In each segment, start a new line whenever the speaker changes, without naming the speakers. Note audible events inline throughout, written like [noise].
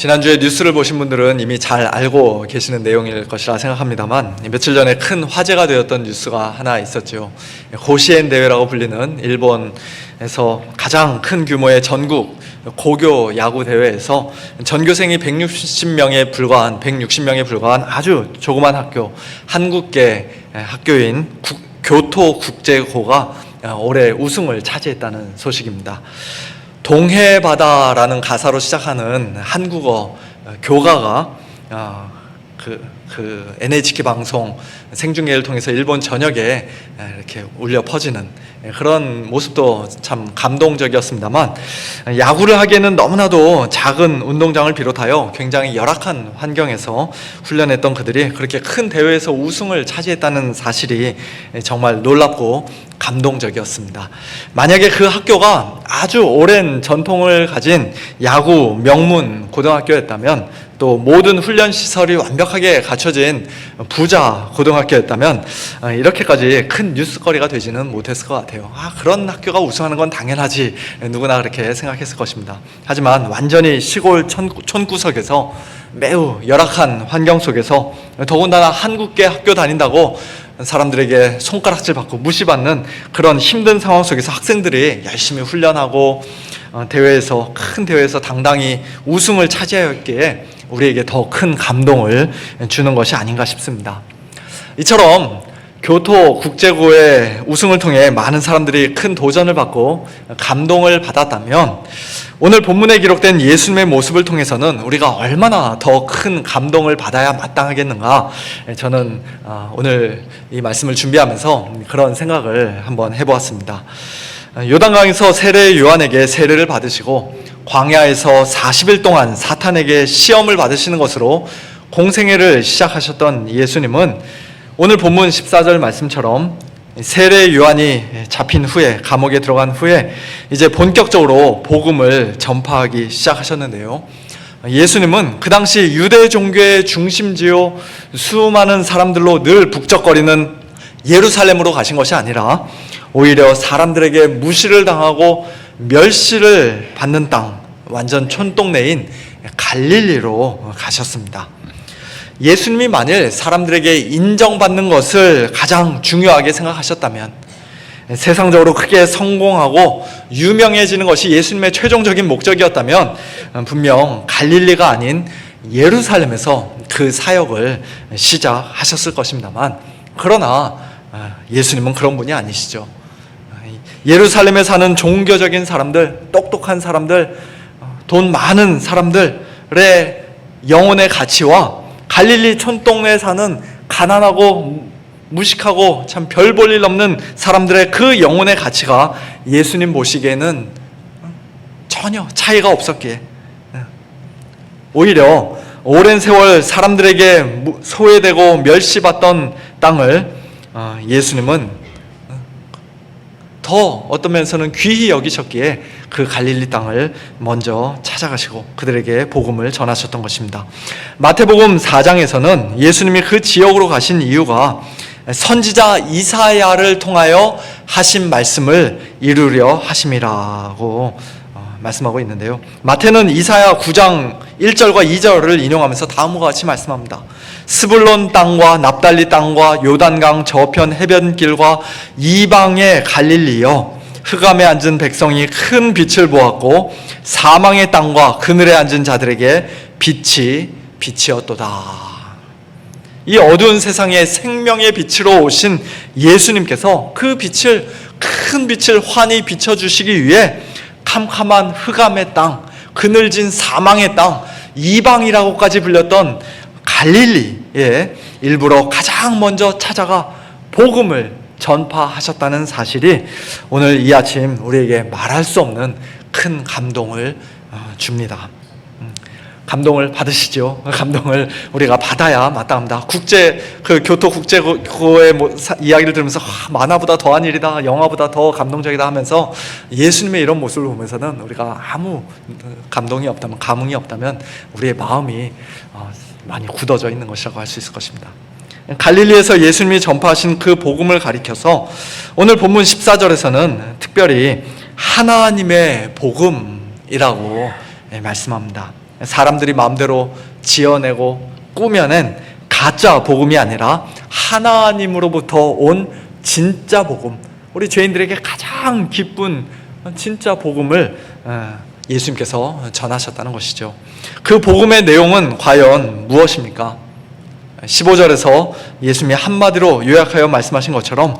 지난주에 뉴스를 보신 분들은 이미 잘 알고 계시는 내용일 것이라 생각합니다만 며칠 전에 큰 화제가 되었던 뉴스가 하나 있었죠. 고시엔 대회라고 불리는 일본에서 가장 큰 규모의 전국 고교 야구 대회에서 전교생이 160명에 불과한 160명에 불과한 아주 조그만 학교 한국계 학교인 국- 교토 국제고가 올해 우승을 차지했다는 소식입니다. 동해바다라는 가사로 시작하는 한국어 어, 교가가 어, 그, 그 NHK 방송 생중계를 통해서 일본 전역에 이렇게 울려 퍼지는 그런 모습도 참 감동적이었습니다만 야구를 하기에는 너무나도 작은 운동장을 비롯하여 굉장히 열악한 환경에서 훈련했던 그들이 그렇게 큰 대회에서 우승을 차지했다는 사실이 정말 놀랍고 감동적이었습니다. 만약에 그 학교가 아주 오랜 전통을 가진 야구 명문 고등학교였다면 또 모든 훈련 시설이 완벽하게 갖춰진 부자 고등학교였다면 어, 이렇게까지 큰 뉴스거리가 되지는 못했을 것 같아요. 아 그런 학교가 우승하는 건 당연하지 누구나 그렇게 생각했을 것입니다. 하지만 완전히 시골 촌, 촌구석에서 매우 열악한 환경 속에서 더군다나 한국계 학교 다닌다고 사람들에게 손가락질 받고 무시받는 그런 힘든 상황 속에서 학생들이 열심히 훈련하고 어, 대회에서 큰 대회에서 당당히 우승을 차지하였기에 우리에게 더 큰 감동을 주는 것이 아닌가 싶습니다. 이처럼 교토 국제고의 우승을 통해 많은 사람들이 큰 도전을 받고 감동을 받았다면 오늘 본문에 기록된 예수님의 모습을 통해서는 우리가 얼마나 더 큰 감동을 받아야 마땅하겠는가 저는 아, 오늘 이 말씀을 준비하면서 그런 생각을 한번 해보았습니다. 요단강에서 세례 요한에게 세례를 받으시고 광야에서 40일 동안 사탄에게 시험을 받으시는 것으로 공생애를 시작하셨던 예수님은 오늘 본문 14절 말씀처럼 세례 요한이 잡힌 후에 감옥에 들어간 후에 이제 본격적으로 복음을 전파하기 시작하셨는데요. 예수님은 그 당시 유대 종교의 중심지요 수많은 사람들로 늘 북적거리는 예루살렘으로 가신 것이 아니라 오히려 사람들에게 무시를 당하고 멸시를 받는 땅 완전 촌동네인 갈릴리로 가셨습니다. 예수님이 만일 사람들에게 인정받는 것을 가장 중요하게 생각하셨다면 세상적으로 크게 성공하고 유명해지는 것이 예수님의 최종적인 목적이었다면 분명 갈릴리가 아닌 예루살렘에서 그 사역을 시작하셨을 것입니다만 그러나 예수님은 그런 분이 아니시죠. 예루살렘에 사는 종교적인 사람들, 똑똑한 사람들, 돈 많은 사람들의 영혼의 가치와 갈릴리 촌동네에 사는 가난하고 무식하고 참 별 볼 일 없는 사람들의 그 영혼의 가치가 예수님 보시기에는 전혀 차이가 없었기에. 오히려 오랜 세월 사람들에게 소외되고 멸시받던 땅을 어, 예수님은 더 어떤 면에서는 귀히 여기셨기에 그 갈릴리 땅을 먼저 찾아가시고 그들에게 복음을 전하셨던 것입니다. 마태복음 4장에서는 예수님이 그 지역으로 가신 이유가 선지자 이사야를 통하여 하신 말씀을 이루려 하심이라고 어, 말씀하고 있는데요. 마태는 이사야 9장 1절과 2절을 인용하면서 다음과 같이 말씀합니다. 스불론 땅과 납달리 땅과 요단강 저편 해변길과 이방의 갈릴리여 흑암에 앉은 백성이 큰 빛을 보았고 사망의 땅과 그늘에 앉은 자들에게 빛이 빛이었도다. 이 어두운 세상에 생명의 빛으로 오신 예수님께서 그 빛을 큰 빛을 환히 비춰 주시기 위해 캄캄한 흑암의 땅, 그늘진 사망의 땅, 이방이라고까지 불렸던 갈릴리에 일부러 가장 먼저 찾아가 복음을 전파하셨다는 사실이 오늘 이 아침 우리에게 말할 수 없는 큰 감동을 어, 줍니다. 음, 감동을 받으시죠. 감동을 우리가 받아야 마땅합니다. 국제 그 교토 국제고의 뭐 사, 이야기를 들으면서 아, 만화보다 더한 일이다, 영화보다 더 감동적이다 하면서 예수님의 이런 모습을 보면서는 우리가 아무 감동이 없다면 감흥이 없다면 우리의 마음이 어, 많이 굳어져 있는 것이라고 할 수 있을 것입니다. 갈릴리에서 예수님이 전파하신 그 복음을 가리켜서 오늘 본문 14절에서는 특별히 하나님의 복음이라고 말씀합니다. 사람들이 마음대로 지어내고 꾸며낸 가짜 복음이 아니라 하나님으로부터 온 진짜 복음, 우리 죄인들에게 가장 기쁜 진짜 복음을 어, 예수님께서 전하셨다는 것이죠. 그 복음의 내용은 과연 무엇입니까? 15절에서 예수님이 한마디로 요약하여 말씀하신 것처럼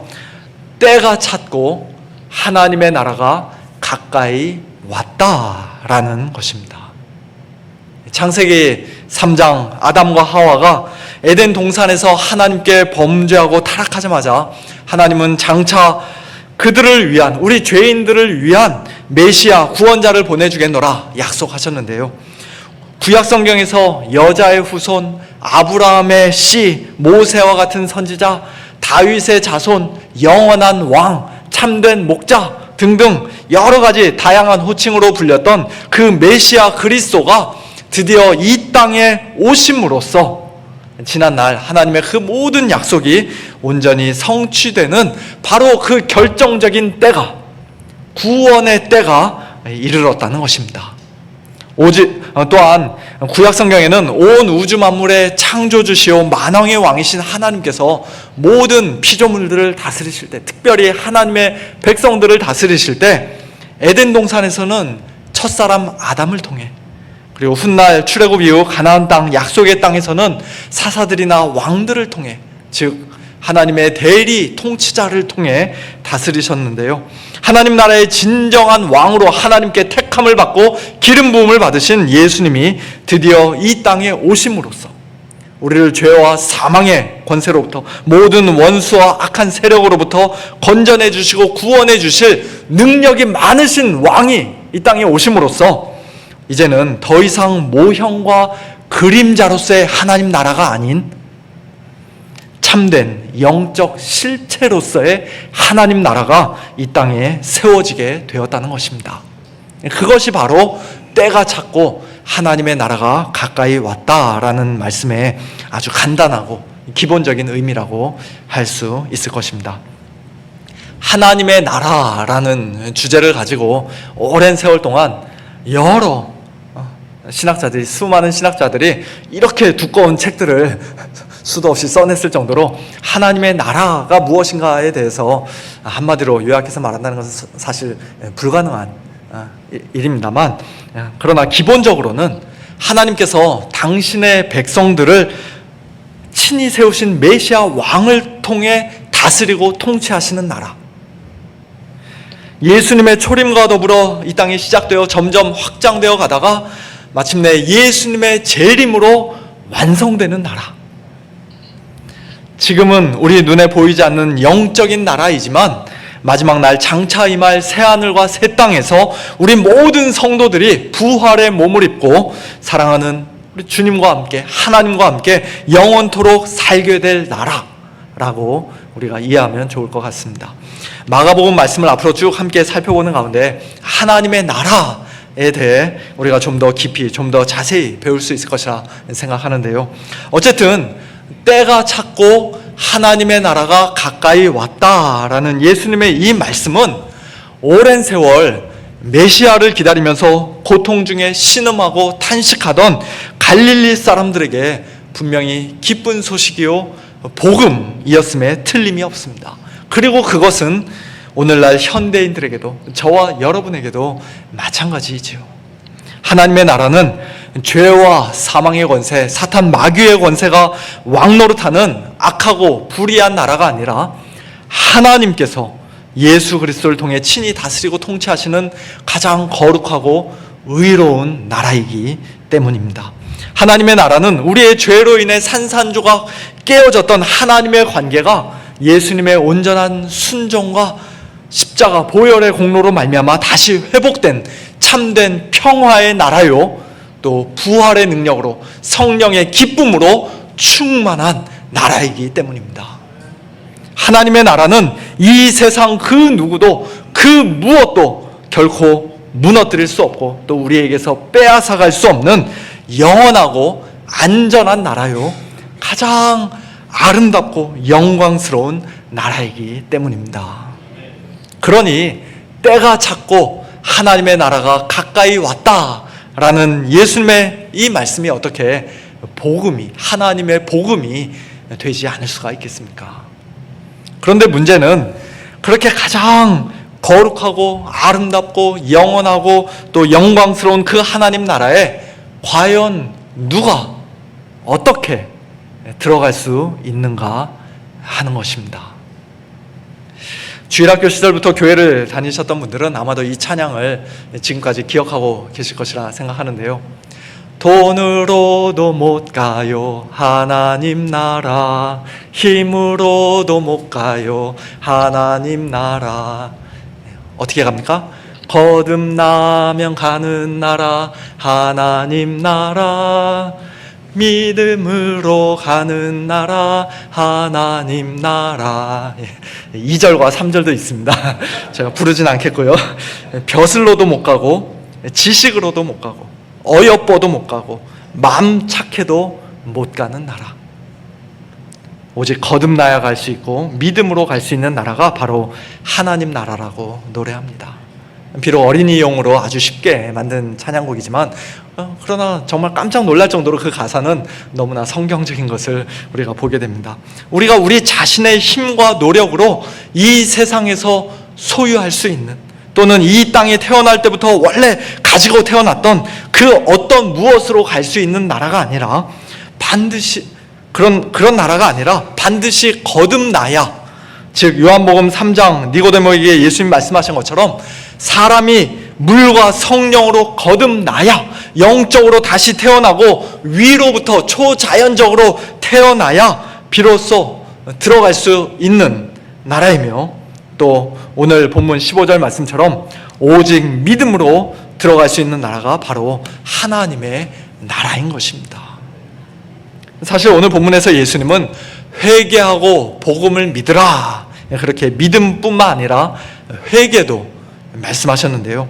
때가 찼고 하나님의 나라가 가까이 왔다라는 것입니다. 창세기 3장 아담과 하와가 에덴 동산에서 하나님께 범죄하고 타락하자마자 하나님은 장차 그들을 위한 우리 죄인들을 위한 메시아 구원자를 보내주겠노라 약속하셨는데요. 구약 성경에서 여자의 후손 아브라함의 씨 모세와 같은 선지자 다윗의 자손 영원한 왕 참된 목자 등등 여러 가지 다양한 호칭으로 불렸던 그 메시아 그리스도가 드디어 이 땅에 오심으로써 지난 날 하나님의 그 모든 약속이 온전히 성취되는 바로 그 결정적인 때가 구원의 때가 이르렀다는 것입니다. 오직 어, 또한 구약 성경에는 온 우주 만물의 창조주시오 만왕의 왕이신 하나님께서 모든 피조물들을 다스리실 때 특별히 하나님의 백성들을 다스리실 때 에덴 동산에서는 첫사람 아담을 통해 그리고 훗날 출애굽 이후 가나안 땅 약속의 땅에서는 사사들이나 왕들을 통해 즉 하나님의 대리 통치자를 통해 다스리셨는데요. 하나님 나라의 진정한 왕으로 하나님께 택함을 받고 기름 부음을 받으신 예수님이 드디어 이 땅에 오심으로써 우리를 죄와 사망의 권세로부터 모든 원수와 악한 세력으로부터 건져내 주시고 구원해 주실 능력이 많으신 왕이 이 땅에 오심으로써 이제는 더 이상 모형과 그림자로서의 하나님 나라가 아닌 참된 영적 실체로서의 하나님 나라가 이 땅에 세워지게 되었다는 것입니다. 그것이 바로 때가 찼고 하나님의 나라가 가까이 왔다라는 말씀의 아주 간단하고 기본적인 의미라고 할 수 있을 것입니다. 하나님의 나라라는 주제를 가지고 오랜 세월 동안 여러 어, 신학자들이 수많은 신학자들이 이렇게 두꺼운 책들을 수도 없이 써냈을 정도로 하나님의 나라가 무엇인가에 대해서 한마디로 요약해서 말한다는 것은 사실 불가능한 어, 일입니다만 그러나 기본적으로는 하나님께서 당신의 백성들을 친히 세우신 메시아 왕을 통해 다스리고 통치하시는 나라. 예수님의 초림과 더불어 이 땅이 시작되어 점점 확장되어 가다가 마침내 예수님의 재림으로 완성되는 나라. 지금은 우리 눈에 보이지 않는 영적인 나라이지만 마지막 날 장차 임할 새하늘과 새 땅에서 우리 모든 성도들이 부활의 몸을 입고 사랑하는 우리 주님과 함께 하나님과 함께 영원토록 살게 될 나라라고 우리가 이해하면 좋을 것 같습니다. 마가복음 말씀을 앞으로 쭉 함께 살펴보는 가운데 하나님의 나라 에 대해 우리가 좀 더 깊이 좀 더 자세히 배울 수 있을 것이라 생각하는데요. 어쨌든 때가 찼고 하나님의 나라가 가까이 왔다라는 예수님의 이 말씀은 오랜 세월 메시아를 기다리면서 고통 중에 신음하고 탄식하던 갈릴리 사람들에게 분명히 기쁜 소식이요 복음이었음에 틀림이 없습니다. 그리고 그것은 오늘날 현대인들에게도 저와 여러분에게도 마찬가지이지요. 하나님의 나라는 죄와 사망의 권세, 사탄 마귀의 권세가 왕노릇하는 악하고 불의한 나라가 아니라 하나님께서 예수 그리스도를 통해 친히 다스리고 통치하시는 가장 거룩하고 의로운 나라이기 때문입니다. 하나님의 나라는 우리의 죄로 인해 산산조각 깨어졌던 하나님의 관계가 예수님의 온전한 순종과 십자가 보혈의 공로로 말미암아 다시 회복된 참된 평화의 나라요 또 부활의 능력으로 성령의 기쁨으로 충만한 나라이기 때문입니다. 하나님의 나라는 이 세상 그 누구도 그 무엇도 결코 무너뜨릴 수 없고 또 우리에게서 빼앗아 갈 수 없는 영원하고 안전한 나라요. 가장 아름답고 영광스러운 나라이기 때문입니다. 그러니 때가 찼고 하나님의 나라가 가까이 왔다 라는 예수님의 이 말씀이 어떻게 복음이, 하나님의 복음이 되지 않을 수가 있겠습니까? 그런데 문제는 그렇게 가장 거룩하고 아름답고 영원하고 또 영광스러운 그 하나님 나라에 과연 누가 어떻게 들어갈 수 있는가 하는 것입니다. 주일학교 시절부터 교회를 다니셨던 분들은 아마도 이 찬양을 지금까지 기억하고 계실 것이라 생각하는데요. 돈으로도 못 가요. 하나님 나라. 힘으로도 못 가요. 하나님 나라. 어떻게 갑니까? 거듭나면 가는 나라. 하나님 나라 믿음으로 가는 나라 하나님 나라. 2절과 3절도 있습니다. [laughs] 제가 부르진 않겠고요. 벼슬로도 못 가고 지식으로도 못 가고 어여뻐도 못 가고 마음 착해도 못 가는 나라. 오직 거듭나야 갈 수 있고 믿음으로 갈 수 있는 나라가 바로 하나님 나라라고 노래합니다. 비록 어린이용으로 아주 쉽게 만든 찬양곡이지만 어, 그러나 정말 깜짝 놀랄 정도로 그 가사는 너무나 성경적인 것을 우리가 보게 됩니다. 우리가 우리 자신의 힘과 노력으로 이 세상에서 소유할 수 있는 또는 이 땅에 태어날 때부터 원래 가지고 태어났던 그 어떤 무엇으로 갈 수 있는 나라가 아니라 반드시 그런 그런 나라가 아니라 반드시 거듭나야 즉 요한복음 3장 니고데모에게 예수님 말씀하신 것처럼 사람이 물과 성령으로 거듭나야 영적으로 다시 태어나고 위로부터 초자연적으로 태어나야 비로소 들어갈 수 있는 나라이며 또 오늘 본문 15절 말씀처럼 오직 믿음으로 들어갈 수 있는 나라가 바로 하나님의 나라인 것입니다. 사실 오늘 본문에서 예수님은 회개하고 복음을 믿으라 그렇게 믿음뿐만 아니라 회개도 말씀하셨는데요.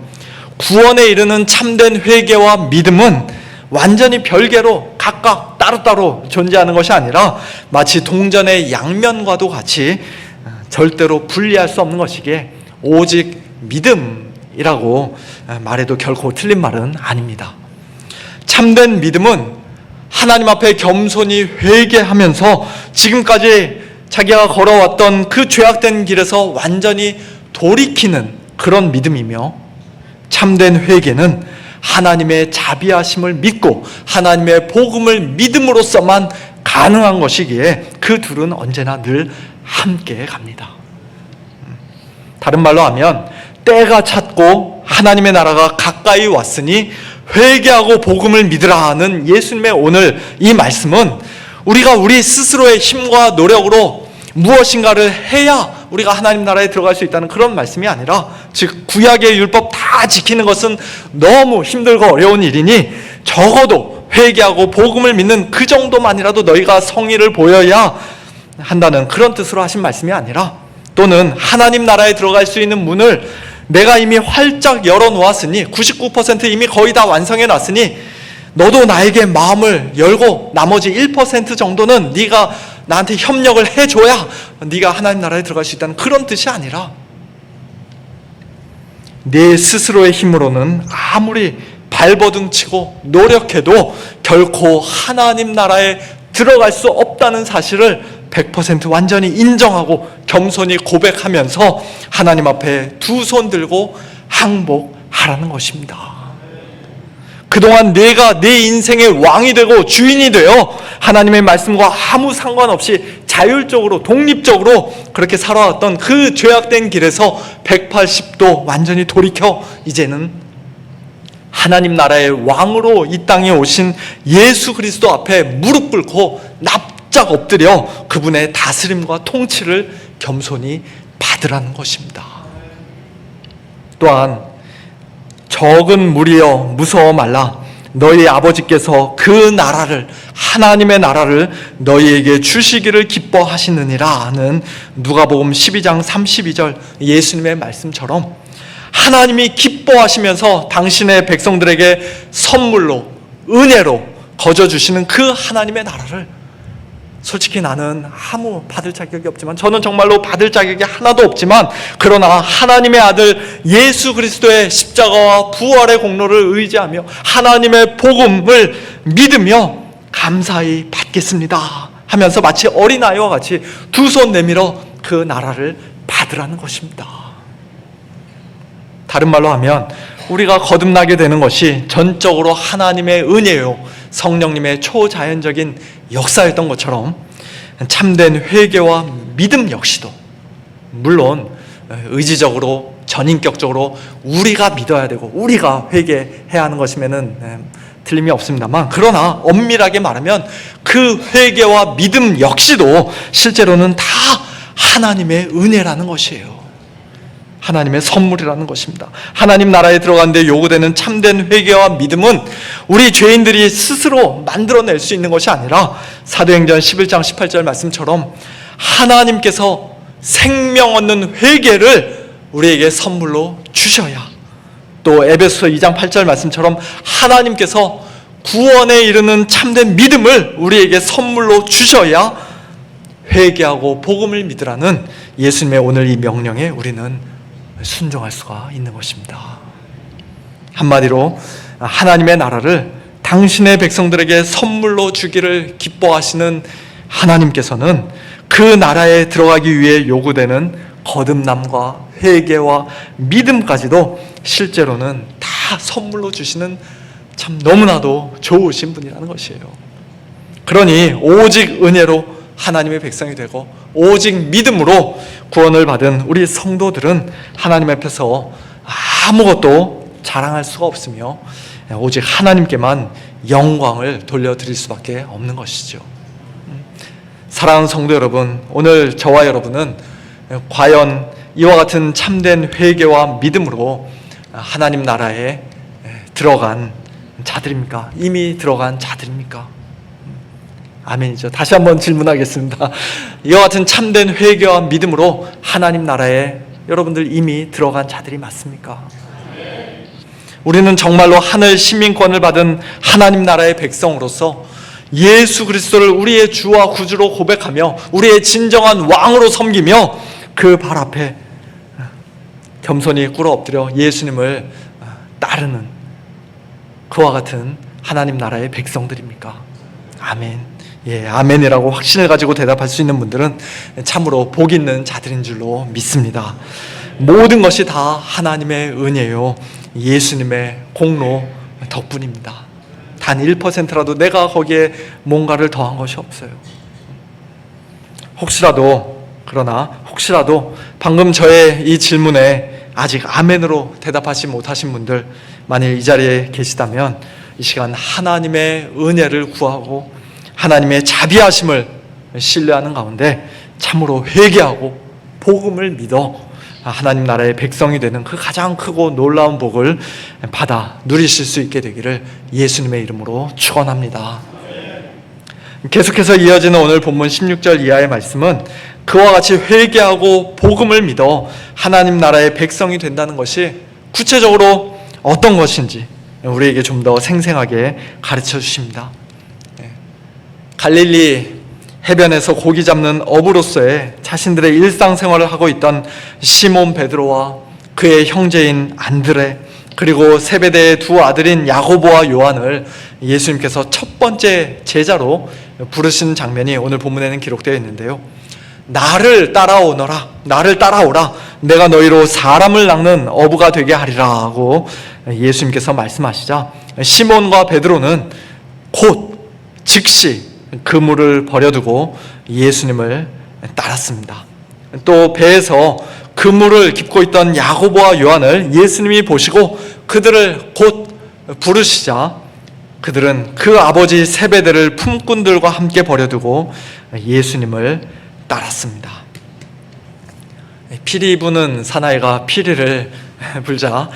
구원에 이르는 참된 회개와 믿음은 완전히 별개로 각각 따로따로 존재하는 것이 아니라 마치 동전의 양면과도 같이 절대로 분리할 수 없는 것이기에 오직 믿음이라고 말해도 결코 틀린 말은 아닙니다. 참된 믿음은 하나님 앞에 겸손히 회개하면서 지금까지 자기가 걸어왔던 그 죄악된 길에서 완전히 돌이키는 그런 믿음이며 참된 회개는 하나님의 자비하심을 믿고 하나님의 복음을 믿음으로써만 가능한 것이기에 그 둘은 언제나 늘 함께 갑니다. 다른 말로 하면 때가 찼고 하나님의 나라가 가까이 왔으니 회개하고 복음을 믿으라 하는 예수님의 오늘 이 말씀은 우리가 우리 스스로의 힘과 노력으로 무엇인가를 해야 우리가 하나님 나라에 들어갈 수 있다는 그런 말씀이 아니라 즉 구약의 율법 다 지키는 것은 너무 힘들고 어려운 일이니 적어도 회개하고 복음을 믿는 그 정도만이라도 너희가 성의를 보여야 한다는 그런 뜻으로 하신 말씀이 아니라 또는 하나님 나라에 들어갈 수 있는 문을 내가 이미 활짝 열어 놓았으니 99% 이미 거의 다 완성해 놨으니 너도 나에게 마음을 열고 나머지 1% 정도는 네가 나한테 협력을 해줘야 네가 하나님 나라에 들어갈 수 있다는 그런 뜻이 아니라 내 스스로의 힘으로는 아무리 발버둥 치고 노력해도 결코 하나님 나라에 들어갈 수 없다는 사실을 100% 완전히 인정하고 겸손히 고백하면서 하나님 앞에 두 손 들고 항복하라는 것입니다. 그동안 내가 내 인생의 왕이 되고 주인이 되어 하나님의 말씀과 아무 상관없이 자율적으로 독립적으로 그렇게 살아왔던 그 죄악된 길에서 180도 완전히 돌이켜 이제는 하나님 나라의 왕으로 이 땅에 오신 예수 그리스도 앞에 무릎 꿇고 납작 엎드려 그분의 다스림과 통치를 겸손히 받으라는 것입니다. 또한 적은 무리여 무서워 말라. 너희 아버지께서 그 나라를 하나님의 나라를 너희에게 주시기를 기뻐하시느니라 하는 누가복음 12장 32절 예수님의 말씀처럼 하나님이 기뻐하시면서 당신의 백성들에게 선물로 은혜로 거저 주시는 그 하나님의 나라를 솔직히 나는 아무 받을 자격이 없지만 저는 정말로 받을 자격이 하나도 없지만 그러나 하나님의 아들 예수 그리스도의 십자가와 부활의 공로를 의지하며 하나님의 복음을 믿으며 감사히 받겠습니다 하면서 마치 어린아이와 같이 두 손 내밀어 그 나라를 받으라는 것입니다. 다른 말로 하면 우리가 거듭나게 되는 것이 전적으로 하나님의 은혜요 성령님의 초자연적인 역사였던 것처럼 참된 회개와 믿음 역시도 물론 의지적으로 전인격적으로 우리가 믿어야 되고 우리가 회개해야 하는 것이면은 예, 틀림이 없습니다만 그러나 엄밀하게 말하면 그 회개와 믿음 역시도 실제로는 다 하나님의 은혜라는 것이에요. 하나님의 선물이라는 것입니다. 하나님 나라에 들어가는데 요구되는 참된 회개와 믿음은 우리 죄인들이 스스로 만들어낼 수 있는 것이 아니라 사도행전 11장 18절 말씀처럼 하나님께서 생명 얻는 회개를 우리에게 선물로 주셔야 또 에베소 2장 8절 말씀처럼 하나님께서 구원에 이르는 참된 믿음을 우리에게 선물로 주셔야 회개하고 복음을 믿으라는 예수님의 오늘 이 명령에 우리는 순종할 수가 있는 것입니다. 한마디로 하나님의 나라를 당신의 백성들에게 선물로 주기를 기뻐하시는 하나님께서는 그 나라에 들어가기 위해 요구되는 거듭남과 회개와 믿음까지도 실제로는 다 선물로 주시는 참 너무나도 좋으신 분이라는 것이에요. 그러니 오직 은혜로 하나님의 백성이 되고 오직 믿음으로 구원을 받은 우리 성도들은 하나님 앞에서 아무것도 자랑할 수가 없으며 오직 하나님께만 영광을 돌려드릴 수밖에 없는 것이죠. 사랑하는 성도 여러분, 오늘 저와 여러분은 과연 이와 같은 참된 회개와 믿음으로 하나님 나라에 들어간 자들입니까? 이미 들어간 자들입니까? 아멘이죠. 다시 한번 질문하겠습니다. 이와 같은 참된 회개와 믿음으로 하나님 나라에 여러분들 이미 들어간 자들이 맞습니까? 우리는 정말로 하늘 시민권을 받은 하나님 나라의 백성으로서 예수 그리스도를 우리의 주와 구주로 고백하며 우리의 진정한 왕으로 섬기며 그 발 앞에 겸손히 꿇어 엎드려 예수님을 따르는 그와 같은 하나님 나라의 백성들입니까? 아멘. 예, 아멘이라고 확신을 가지고 대답할 수 있는 분들은 참으로 복 있는 자들인 줄로 믿습니다. 모든 것이 다 하나님의 은혜요. 예수님의 공로 덕분입니다. 단 1%라도 내가 거기에 뭔가를 더한 것이 없어요. 혹시라도, 그러나 혹시라도 방금 저의 이 질문에 아직 아멘으로 대답하지 못하신 분들, 만일 이 자리에 계시다면 이 시간 하나님의 은혜를 구하고 하나님의 자비하심을 신뢰하는 가운데 참으로 회개하고 복음을 믿어 하나님 나라의 백성이 되는 그 가장 크고 놀라운 복을 받아 누리실 수 있게 되기를 예수님의 이름으로 축원합니다. 계속해서 이어지는 오늘 본문 16절 이하의 말씀은 그와 같이 회개하고 복음을 믿어 하나님 나라의 백성이 된다는 것이 구체적으로 어떤 것인지 우리에게 좀 더 생생하게 가르쳐 주십니다. 갈릴리 해변에서 고기 잡는 어부로서의 자신들의 일상생활을 하고 있던 시몬 베드로와 그의 형제인 안드레 그리고 세베대의 두 아들인 야고보와 요한을 예수님께서 첫 번째 제자로 부르신 장면이 오늘 본문에는 기록되어 있는데요. 나를 따라오너라, 나를 따라오라, 내가 너희로 사람을 낚는 어부가 되게 하리라고 예수님께서 말씀하시자 시몬과 베드로는 곧 즉시 그물을 버려두고 예수님을 따랐습니다. 또 배에서 그물을 깁고 있던 야고보와 요한을 예수님이 보시고 그들을 곧 부르시자 그들은 그 아버지 세베대를 품꾼들과 함께 버려두고 예수님을 따랐습니다. 피리 부는 사나이가 피리를 [laughs] 불자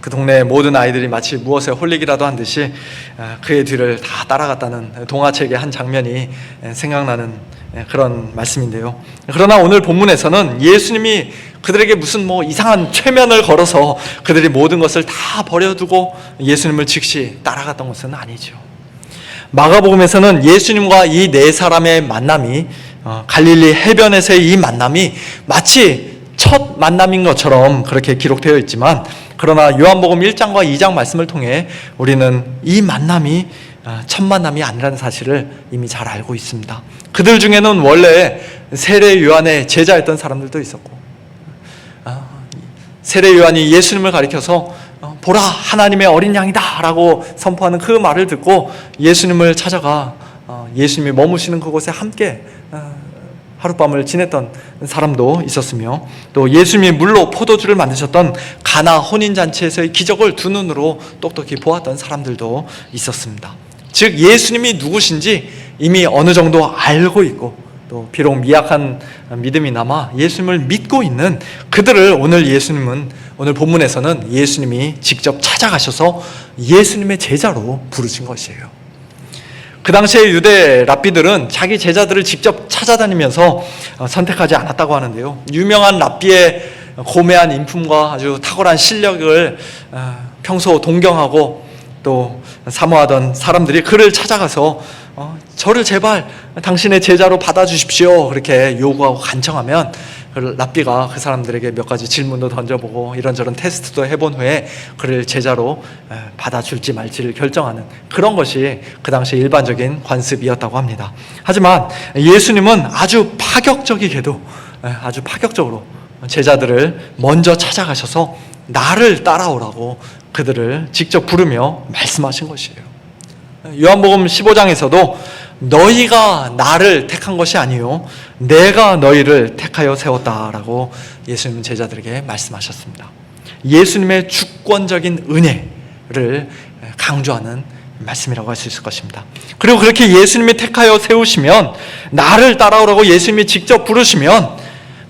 그 동네 모든 아이들이 마치 무엇에 홀리기라도 한 듯이 그의 뒤를 다 따라갔다는 동화책의 한 장면이 생각나는 그런 말씀인데요. 그러나 오늘 본문에서는 예수님이 그들에게 무슨 뭐 이상한 최면을 걸어서 그들이 모든 것을 다 버려두고 예수님을 즉시 따라갔던 것은 아니죠. 마가복음에서는 예수님과 이 네 사람의 만남이 어, 갈릴리 해변에서의 이 만남이 마치 첫 만남인 것처럼 그렇게 기록되어 있지만 그러나 요한복음 1장과 2장 말씀을 통해 우리는 이 만남이 어, 첫 만남이 아니라는 사실을 이미 잘 알고 있습니다. 그들 중에는 원래 세례 요한의 제자였던 사람들도 있었고 아, 세례 요한이 예수님을 가리켜서 어, 보라 하나님의 어린 양이다라고 선포하는 그 말을 듣고 예수님을 찾아가 어, 예수님이 머무시는 그곳에 함께 어, 하룻밤을 지냈던 사람도 있었으며 또 예수님이 물로 포도주를 만드셨던 가나 혼인 잔치에서의 기적을 두 눈으로 똑똑히 보았던 사람들도 있었습니다. 즉 예수님이 누구신지 이미 어느 정도 알고 있고 또 비록 미약한 믿음이나마 예수님을 믿고 있는 그들을 오늘 예수님은 오늘 본문에서는 예수님이 직접 찾아가셔서 예수님의 제자로 부르신 것이에요. 그 당시에 유대 랍비들은 자기 제자들을 직접 찾아다니면서 어, 선택하지 않았다고 하는데요. 유명한 랍비의 고매한 인품과 아주 탁월한 실력을 어, 평소 동경하고 또 사모하던 사람들이 그를 찾아가서 어, 저를 제발 당신의 제자로 받아주십시오 그렇게 요구하고 간청하면 그 랍비가 그 사람들에게 몇 가지 질문도 던져보고 이런저런 테스트도 해본 후에 그를 제자로 에, 받아줄지 말지를 결정하는 그런 것이 그 당시 일반적인 관습이었다고 합니다. 하지만 예수님은 아주 파격적이게도 에, 아주 파격적으로 제자들을 먼저 찾아가셔서 나를 따라오라고 그들을 직접 부르며 말씀하신 것이에요. 요한복음 15장에서도 너희가 나를 택한 것이 아니요 내가 너희를 택하여 세웠다라고 예수님은 제자들에게 말씀하셨습니다. 예수님의 주권적인 은혜를 강조하는 말씀이라고 할 수 있을 것입니다. 그리고 그렇게 예수님이 택하여 세우시면 나를 따라오라고 예수님이 직접 부르시면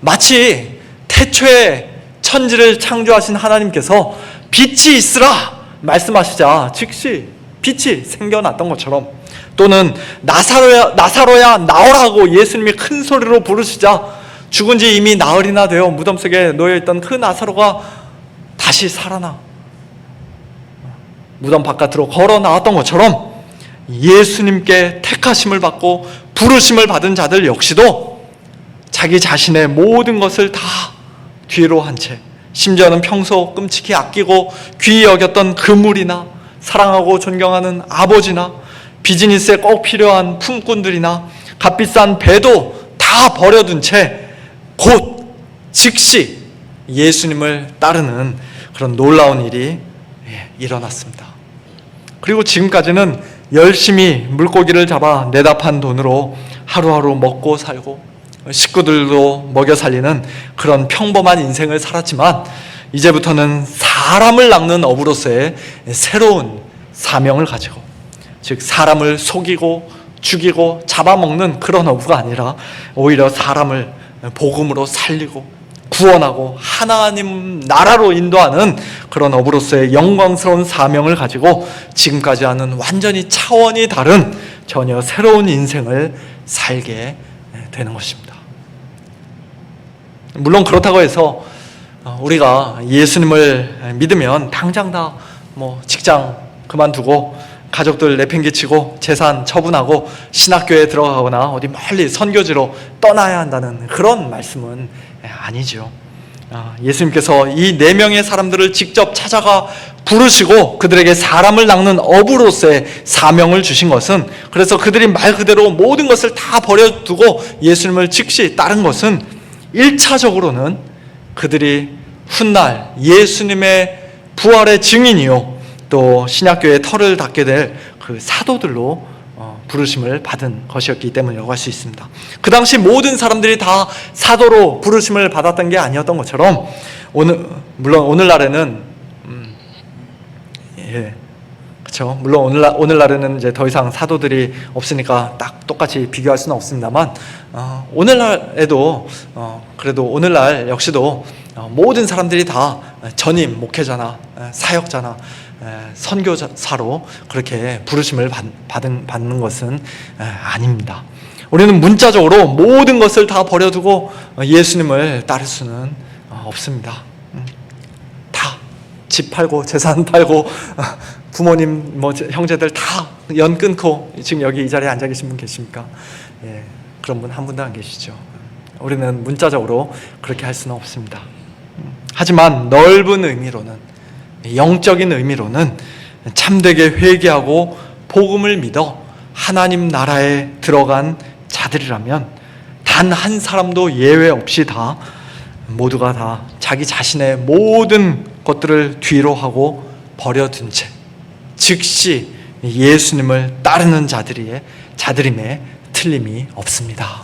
마치 태초에 천지를 창조하신 하나님께서 빛이 있으라 말씀하시자. 즉시 빛이 생겨났던 것처럼 또는 나사로야 나사로야 나오라고 예수님이 큰 소리로 부르시자 죽은 지 이미 나흘이나 되어 무덤 속에 놓여 있던 그 나사로가 다시 살아나 무덤 바깥으로 걸어 나왔던 것처럼 예수님께 택하심을 받고 부르심을 받은 자들 역시도 자기 자신의 모든 것을 다 뒤로 한 채 심지어는 평소 끔찍히 아끼고 귀히 여겼던 그물이나 사랑하고 존경하는 아버지나 비즈니스에 꼭 필요한 품꾼들이나 값비싼 배도 다 버려둔 채 곧 즉시 예수님을 따르는 그런 놀라운 일이 예, 일어났습니다. 그리고 지금까지는 열심히 물고기를 잡아 내다 판 돈으로 하루하루 먹고 살고 식구들도 먹여 살리는 그런 평범한 인생을 살았지만 이제부터는 사람을 낚는 업으로서의 새로운 사명을 가지고 즉 사람을 속이고 죽이고 잡아먹는 그런 어부가 아니라 오히려 사람을 복음으로 살리고 구원하고 하나님 나라로 인도하는 그런 어부로서의 영광스러운 사명을 가지고 지금까지 하는 완전히 차원이 다른 전혀 새로운 인생을 살게 되는 것입니다. 물론 그렇다고 해서 우리가 예수님을 믿으면 당장 다 뭐 직장 그만두고 가족들 내팽개치고 재산 처분하고 신학교에 들어가거나 어디 멀리 선교지로 떠나야 한다는 그런 말씀은 아니죠. 아, 예수님께서 이 네 명의 사람들을 직접 찾아가 부르시고 그들에게 사람을 낚는 업으로서의 사명을 주신 것은 그래서 그들이 말 그대로 모든 것을 다 버려두고 예수님을 즉시 따른 것은 1차적으로는 그들이 훗날 예수님의 부활의 증인이요 또 신약교의 털을 닦게 될 그 사도들로 어, 부르심을 받은 것이었기 때문이라고 할 수 있습니다. 그 당시 모든 사람들이 다 사도로 부르심을 받았던 게 아니었던 것처럼 오늘 물론 오늘날에는 음, 예. 그렇죠. 물론 오늘날 오늘날에는 이제 더 이상 사도들이 없으니까 딱 똑같이 비교할 수는 없습니다만 어, 오늘날에도 어, 그래도 오늘날 역시도 어, 모든 사람들이 다 전임 목회자나 에, 사역자나 에, 선교사로 그렇게 부르심을 받, 받은, 받는 것은 에, 아닙니다. 우리는 문자적으로 모든 것을 다 버려두고 어, 예수님을 따를 수는 어, 없습니다. 음. 다집 팔고 재산 팔고 어, 부모님 뭐 형제들 다 연 끊고 지금 여기 이 자리에 앉아 계신 분 계십니까? 예, 그런 분 한 분도 안 계시죠. 우리는 문자적으로 그렇게 할 수는 없습니다. 음, 하지만 넓은 의미로는 영적인 의미로는 참되게 회개하고 복음을 믿어 하나님 나라에 들어간 자들이라면 단 한 사람도 예외 없이 다 모두가 다 자기 자신의 모든 것들을 뒤로 하고 버려둔 채 즉시 예수님을 따르는 자들이에 자들임에 틀림이 없습니다.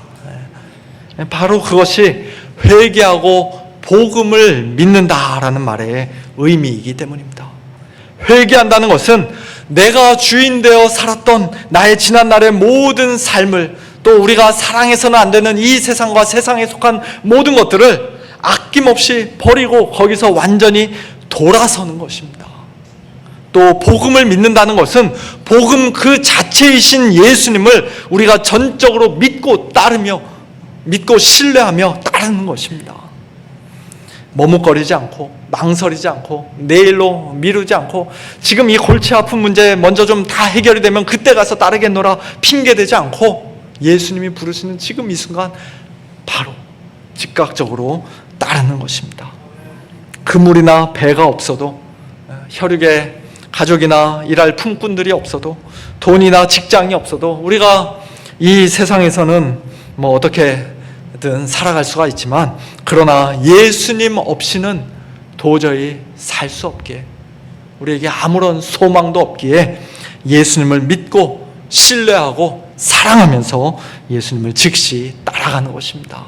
예. 바로 그것이 회개하고 복음을 믿는다라는 말의 의미이기 때문입니다. 회개한다는 것은 내가 주인 되어 살았던 나의 지난 날의 모든 삶을 또 우리가 사랑해서는 안 되는 이 세상과 세상에 속한 모든 것들을 아낌없이 버리고 거기서 완전히 돌아서는 것입니다. 또 복음을 믿는다는 것은 복음 그 자체이신 예수님을 우리가 전적으로 믿고 따르며 믿고 신뢰하며 따르는 것입니다. 머뭇거리지 않고 망설이지 않고 내일로 미루지 않고 지금 이 골치 아픈 문제 먼저 좀 다 해결이 되면 그때 가서 따르겠노라 핑계 대지 않고 예수님이 부르시는 지금 이 순간 바로 즉각적으로 따르는 것입니다. 그물이나 배가 없어도 혈육에 가족이나 일할 품꾼들이 없어도 돈이나 직장이 없어도 우리가 이 세상에서는 뭐 어떻게든 살아갈 수가 있지만 그러나 예수님 없이는 도저히 살 수 없기에 우리에게 아무런 소망도 없기에 예수님을 믿고 신뢰하고 사랑하면서 예수님을 즉시 따라가는 것입니다.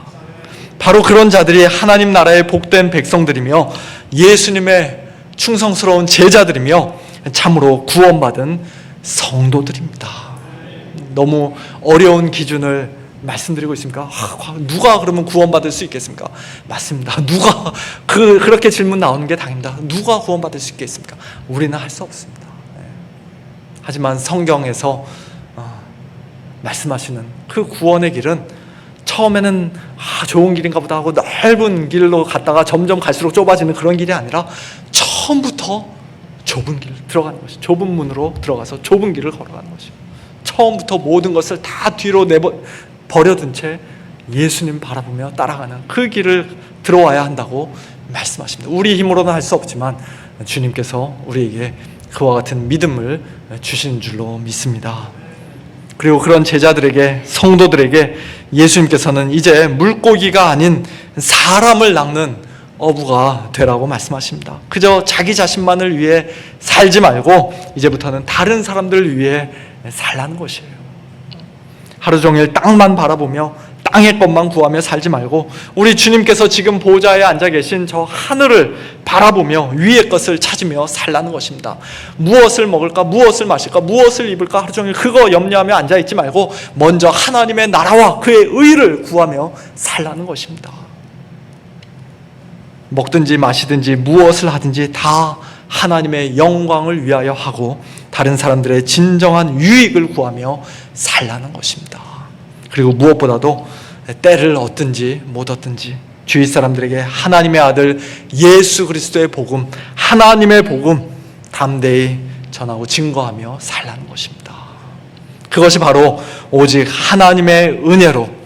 바로 그런 자들이 하나님 나라의 복된 백성들이며 예수님의 충성스러운 제자들이며 참으로 구원받은 성도들입니다. 너무 어려운 기준을 말씀드리고 있습니까? 아, 누가 그러면 구원받을 수 있겠습니까? 맞습니다. [laughs] 누가 그 그렇게 질문 나오는 게 당입니다. 누가 구원받을 수 있겠습니까? 우리는 할 수 없습니다. 네. 하지만 성경에서 어, 말씀하시는 그 구원의 길은 처음에는 아, 좋은 길인가 보다 하고 넓은 길로 갔다가 점점 갈수록 좁아지는 그런 길이 아니라 처음부터 좁은 길 들어가는 것이 좁은 문으로 들어가서 좁은 길을 걸어가는 것이 처음부터 모든 것을 다 뒤로 내버 버려둔 채 예수님 바라보며 따라가는 그 길을 들어와야 한다고 말씀하십니다. 우리 힘으로는 할 수 없지만 주님께서 우리에게 그와 같은 믿음을 주시는 줄로 믿습니다. 그리고 그런 제자들에게 성도들에게 예수님께서는 이제 물고기가 아닌 사람을 낚는 어부가 되라고 말씀하십니다. 그저 자기 자신만을 위해 살지 말고 이제부터는 다른 사람들을 위해 살라는 것이에요. 하루 종일 땅만 바라보며 땅의 것만 구하며 살지 말고 우리 주님께서 지금 보좌에 앉아 계신 저 하늘을 바라보며 위의 것을 찾으며 살라는 것입니다. 무엇을 먹을까, 무엇을 마실까, 무엇을 입을까 하루 종일 그거 염려하며 앉아 있지 말고 먼저 하나님의 나라와 그의 의를 구하며 살라는 것입니다. 먹든지 마시든지 무엇을 하든지 다 하나님의 영광을 위하여 하고 다른 사람들의 진정한 유익을 구하며 살라는 것입니다. 그리고 무엇보다도 때를 얻든지 못 얻든지 주위 사람들에게 하나님의 아들 예수 그리스도의 복음, 하나님의 복음 담대히 전하고 증거하며 살라는 것입니다. 그것이 바로 오직 하나님의 은혜로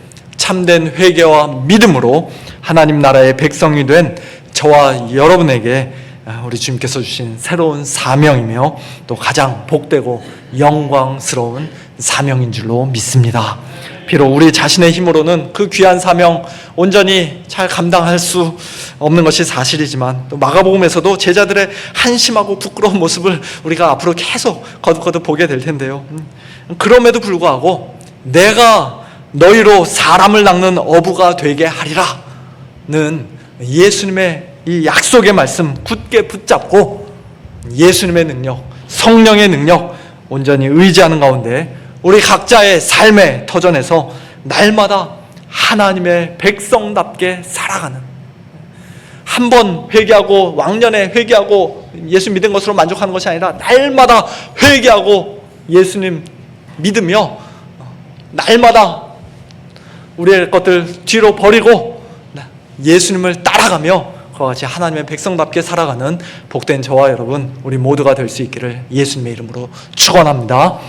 참된 회개와 믿음으로 하나님 나라의 백성이 된 저와 여러분에게 우리 주님께서 주신 새로운 사명이며 또 가장 복되고 영광스러운 사명인 줄로 믿습니다. 비록 우리 자신의 힘으로는 그 귀한 사명 온전히 잘 감당할 수 없는 것이 사실이지만 또 마가복음에서도 제자들의 한심하고 부끄러운 모습을 우리가 앞으로 계속 거듭거듭 보게 될 텐데요. 음, 그럼에도 불구하고 내가 너희로 사람을 낚는 어부가 되게 하리라는 예수님의 이 약속의 말씀 굳게 붙잡고 예수님의 능력, 성령의 능력 온전히 의지하는 가운데 우리 각자의 삶의 터전에서 날마다 하나님의 백성답게 살아가는. 한 번 회개하고 왕년에 회개하고 예수 믿은 것으로 만족하는 것이 아니라 날마다 회개하고 예수님 믿으며 날마다 우리의 것들 뒤로 버리고 예수님을 따라가며 그와 같이 하나님의 백성답게 살아가는 복된 저와 여러분 우리 모두가 될 수 있기를 예수님의 이름으로 축원합니다.